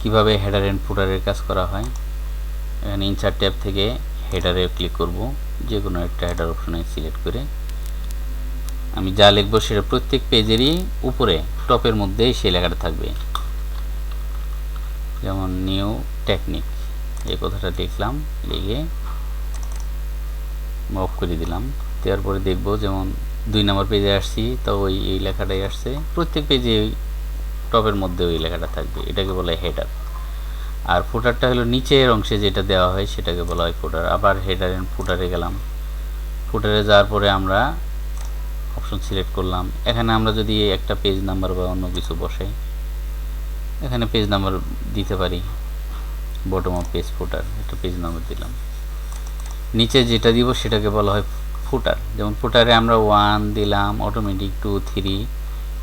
কীভাবে header and ফুটারের কাজ করা হয়, এখানে ইনসার্ট ট্যাব থেকে হেডারে ক্লিক করব যে কোনো একটা হেডার অপশনে সিলেক্ট করে। আমি যা লিখব সেটা প্রত্যেক পেজেরই উপরে টপের মধ্যেই সেই লেখাটা থাকবে। যেমন নিউ টেকনিক এই কথাটা লিখলাম লিখে অফ করে দিলাম। দেওয়ার পরে দেখব যেমন দুই নম্বর পেজে আসছি, তো ওই, এই লেখাটাই আসছে। প্রত্যেক পেজে টপের মধ্যে ওই লেখাটা থাকবে, এটাকে বলা হয় হেডার আর ফুটারটা হলো নিচের অংশে যেটা দেওয়া হয় সেটাকে বলা হয় ফুটার আবার হেডার এন্ড ফুটারে গেলাম। ফুটারে যাওয়ার পরে আমরা অপশন সিলেক্ট করলাম। এখানে আমরা যদি একটা পেজ নাম্বার বা অন্য কিছু বসাই, এখানে পেজ নাম্বার দিতে পারি। বটম অফ পেজ ফুটার একটা পেজ নাম্বার দিলাম। নিচে যেটা দিব সেটাকে বলা হয় ফুটার যেমন ফুটারে আমরা ওয়ান দিলাম অটোমেটিক টু থ্রি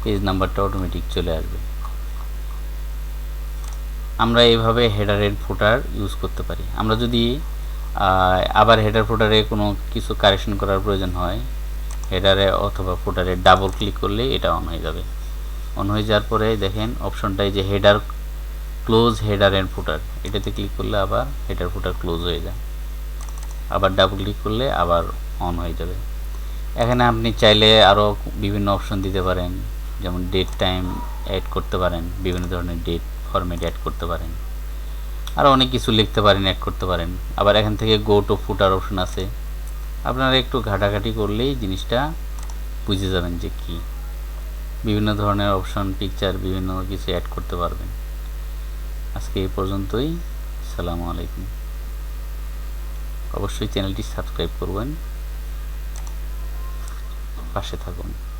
পেজ নাম্বারটা অটোমেটিক চলে আসবে। আমরা এইভাবে হেডার এন্ড ফুটার ইউজ করতে পারি। আমরা যদি আবার হেডার ফুটারে কোনো কিছু কারেকশন করার প্রয়োজন হয় হেডারে অথবা ফুটারে ডাবল ক্লিক করলে এটা অন হয়ে যাবে। অন হয়ে যাওয়ার পরে দেখেন অপশনটাই যে header close header and footer এটাতে ক্লিক করলে আবার হেডার ফুটার ক্লোজ হয়ে যায়। আবার ডাবল ক্লিক করলে আবার অন হয়ে যাবে। এখানে আপনি চাইলে আরও বিভিন্ন অপশন দিতে পারেন, যেমন ডেট টাইম অ্যাড করতে পারেন, বিভিন্ন ধরনের ডেট ফরম্যাট অ্যাড করতে পারেন। আরও অনেক কিছু লিখতে পারেন অ্যাড করতে পারেন। আবার এখান থেকে গো টু ফুটার অপশন আছে। আপনারা একটু ঘাটাঘাটি করলেই জিনিসটা বুঝে যাবেন যে কি। বিভিন্ন ধরনের অপশন পিকচার বিভিন্ন কিছু অ্যাড করতে পারবেন। আজকে এই পর্যন্তই। সালামু আলাইকুম। অবশ্যই চ্যানেলটি সাবস্ক্রাইব করবেন। পাশে থাকুন।